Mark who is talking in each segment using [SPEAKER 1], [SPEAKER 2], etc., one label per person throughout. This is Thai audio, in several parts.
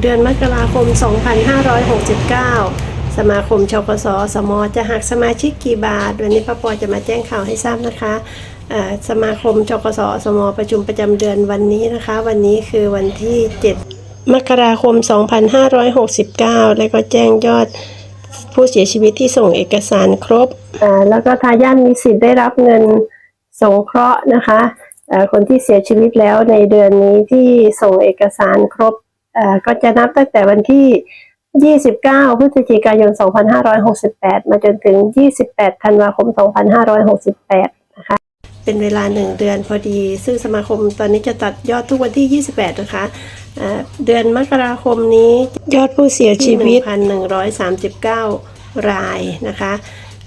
[SPEAKER 1] เดือนมกราคม 2569 สมาคมชกสสมจะหักสมาชิกกี่บาท วันนี้ป้าปอจะมาแจ้งข่าวให้ทราบนะคะสมาคมชกสสมประชุมประจำเดือนวันนี้นะคะ วันนี้คือวันที่ 7 มกราคม 2569 แล้วก็แจ้งยอดผู้เสียชีวิตที่ส่งเอกสารครบ แล้วก็ทายาทมีสิทธิ์ได้รับเงินสงเคราะห์นะคะ คนที่เสียชีวิตแล้วในเดือนนี้ที่ส่งเอกสารครบ ก็จะนับตั้งแต่วันที่ 29 พฤศจิกายน 2568 มาจนถึง 28 ธันวาคม 2568 นะคะ เป็นเวลา 1 เดือนพอดี ซึ่งสมาคมตอนนี้จะตัดยอดทุกวันที่ 28 นะคะ เดือนมกราคมนี้ยอดผู้เสียชีวิต 1,139 รายนะคะ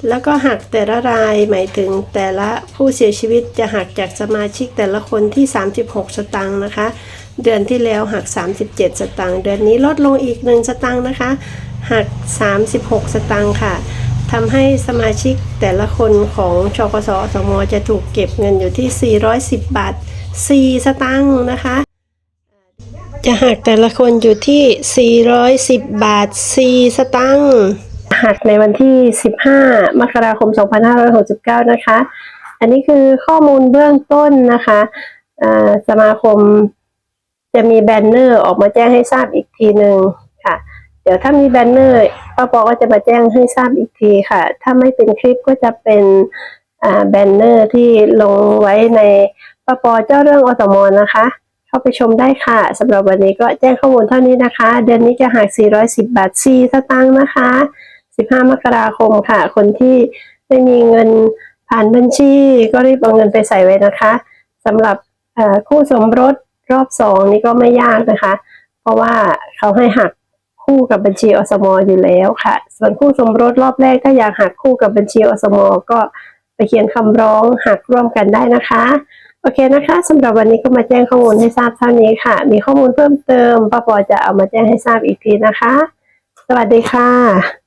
[SPEAKER 1] แล้วก็หักแต่ละรายหมายถึงแต่ละผู้เสียชีวิตจะหักจากสมาชิกแต่ละคนที่ 36 สตางค์นะคะ เดือนที่แล้วหัก 37 สตางค์เดือนนี้ลดลงอีก 1 สตางค์นะคะ หัก 36 สตางค์ค่ะทำให้สมาชิกแต่ละคนของชกสสมจะถูกเก็บเงินอยู่ที่ 410 บาท 4 สตางค์นะคะ จะหักแต่ละคนอยู่ที่ 410 บาท 4 สตางค์หักในวันที่ 15 มกราคม 2569 นะคะ อันนี้คือข้อมูลเบื้องต้นนะคะสมาคม จะมีแบนเนอร์ออกมาแจ้งให้ทราบอีกทีหนึ่งค่ะ เดี๋ยวถ้ามีแบนเนอร์ป้าปอก็จะมาแจ้งให้ทราบอีกทีค่ะ ถ้าไม่เป็นคลิปก็จะเป็นแบนเนอร์ที่ลงไว้ในป้าปอเจ้าเรื่องอสมนะคะ เข้าไปชมได้ค่ะสำหรับวันนี้ก็แจ้งข้อมูลเท่านี้นะคะ เดือนนี้จะหัก 410 บาท4สตางค์นะคะ 15 มกราคมค่ะ คนที่ไม่มีเงินผ่านบัญชีก็รีบเอาเงินไปใส่ไว้นะคะสำหรับคู่สมรส รอบสองนี่ก็ไม่ยากนะคะ เพราะว่าเขาให้หักคู่กับบัญชีอสมอยู่แล้วค่ะ ส่วนคู่สมรสรอบแรกถ้าอยากหักคู่กับบัญชีอสมก็ไปเขียนคำร้องหักร่วมกันได้นะคะโอเคนะคะสำหรับวันนี้ก็มาแจ้งข้อมูลให้ทราบเท่านี้ค่ะ มีข้อมูลเพิ่มเติมป้าปอจะเอามาแจ้งให้ทราบอีกทีนะคะ สวัสดีค่ะ